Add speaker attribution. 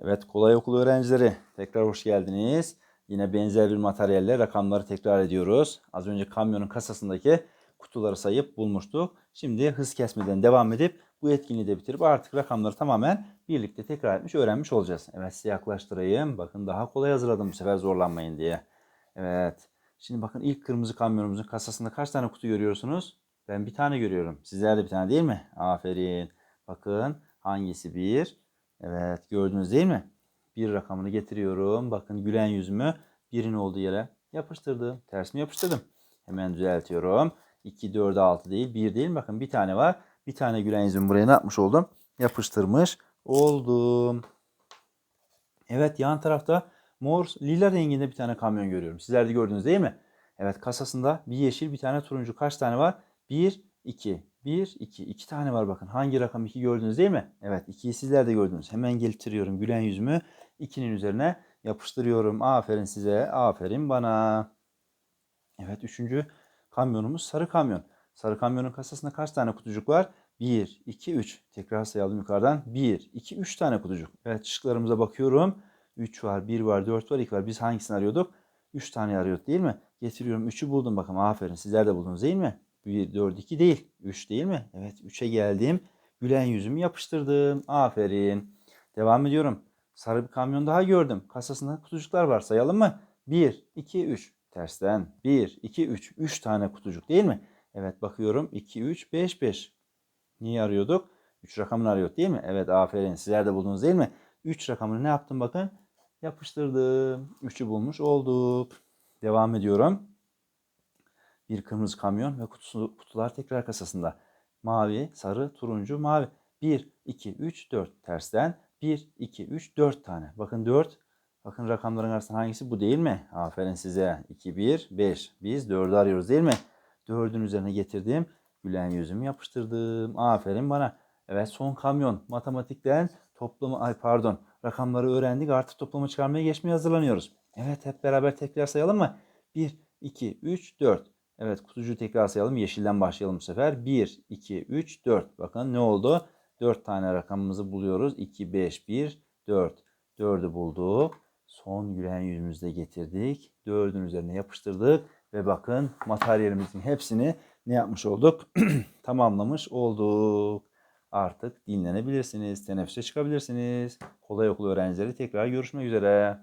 Speaker 1: Evet kolay okul öğrencileri tekrar hoş geldiniz. Yine benzer bir materyalle rakamları tekrar ediyoruz. Az önce kamyonun kasasındaki kutuları sayıp bulmuştuk. Şimdi hız kesmeden devam edip bu etkinliği de bitirip artık rakamları tamamen birlikte tekrar etmiş öğrenmiş olacağız. Evet size yaklaştırayım. Bakın daha kolay hazırladım bu sefer zorlanmayın diye. Evet. Şimdi bakın ilk kırmızı kamyonumuzun kasasında kaç tane kutu görüyorsunuz? Ben bir tane görüyorum. Sizler de bir tane değil mi? Aferin. Bakın hangisi bir? Evet gördünüz değil mi? Bir rakamını getiriyorum. Bakın gülen yüzümü birin olduğu yere yapıştırdım. Ters yapıştırdım? Hemen düzeltiyorum. 2, 4, 6 değil. 1 değil. Bakın bir tane var. Bir tane gülen yüzümü buraya ne yapmış oldum? Yapıştırmış oldum. Evet yan tarafta mor lila renginde bir tane kamyon görüyorum. Sizler de gördünüz değil mi? Evet kasasında bir yeşil bir tane turuncu kaç tane var? 1, 2, 1, 2. 2 tane var bakın. Hangi rakam 2 gördünüz değil mi? Evet 2'yi sizler de gördünüz. Hemen getiriyorum gülen yüzümü 2'nin üzerine yapıştırıyorum. Aferin size. Aferin bana. Evet üçüncü kamyonumuz sarı kamyon. Sarı kamyonun kasasında kaç tane kutucuk var? 1, 2, 3. Tekrar sayalım yukarıdan. 1, 2, 3 tane kutucuk. Evet şıklarımıza bakıyorum. 3 var, 1 var, 4 var, 2 var. Biz hangisini arıyorduk? 3 tane arıyorduk değil mi? Getiriyorum 3'ü buldum bakın. Aferin sizler de buldunuz değil mi? 1, 4, 2 değil. 3 değil mi? Evet 3'e geldim. Gülen yüzümü yapıştırdım. Aferin. Devam ediyorum. Sarı bir kamyon daha gördüm. Kasasında kutucuklar var. Sayalım mı? 1, 2, 3. Tersten. 1, 2, 3. 3 tane kutucuk değil mi? Evet bakıyorum. 2, 3, 5, 5. Niye arıyorduk? 3 rakamını arıyorduk değil mi? Evet aferin. Sizler de buldunuz değil mi? 3 rakamını ne yaptım bakın? Yapıştırdım. 3'ü bulmuş olduk. Devam ediyorum. Bir kırmızı kamyon ve kutusu, kutular tekrar kasasında. Mavi, sarı, turuncu, mavi. 1, 2, 3, 4. Tersten 1, 2, 3, 4 tane. Bakın 4. Bakın rakamların arasında hangisi bu değil mi? Aferin size. 2, 1, 5. Biz 4'ü arıyoruz değil mi? 4'ün üzerine getirdim. Gülen yüzümü yapıştırdım. Aferin bana. Evet son kamyon. Matematikten toplamı ay pardon rakamları öğrendik. Artık toplamı çıkarmaya geçmeye hazırlanıyoruz. Evet hep beraber tekrar sayalım mı? 1, 2, 3, 4. Evet kutucuğu tekrar sayalım. Yeşilden başlayalım bu sefer. 1, 2, 3, 4. Bakın ne oldu? 4 tane rakamımızı buluyoruz. 2, 5, 1, 4. 4'ü bulduk. Son gülen yüzümüzü de getirdik. 4'ün üzerine yapıştırdık. Ve bakın materyalimizin hepsini ne yapmış olduk? Tamamlamış olduk. Artık dinlenebilirsiniz. Teneffüse çıkabilirsiniz. Kolay okul öğrencileri tekrar görüşmek üzere.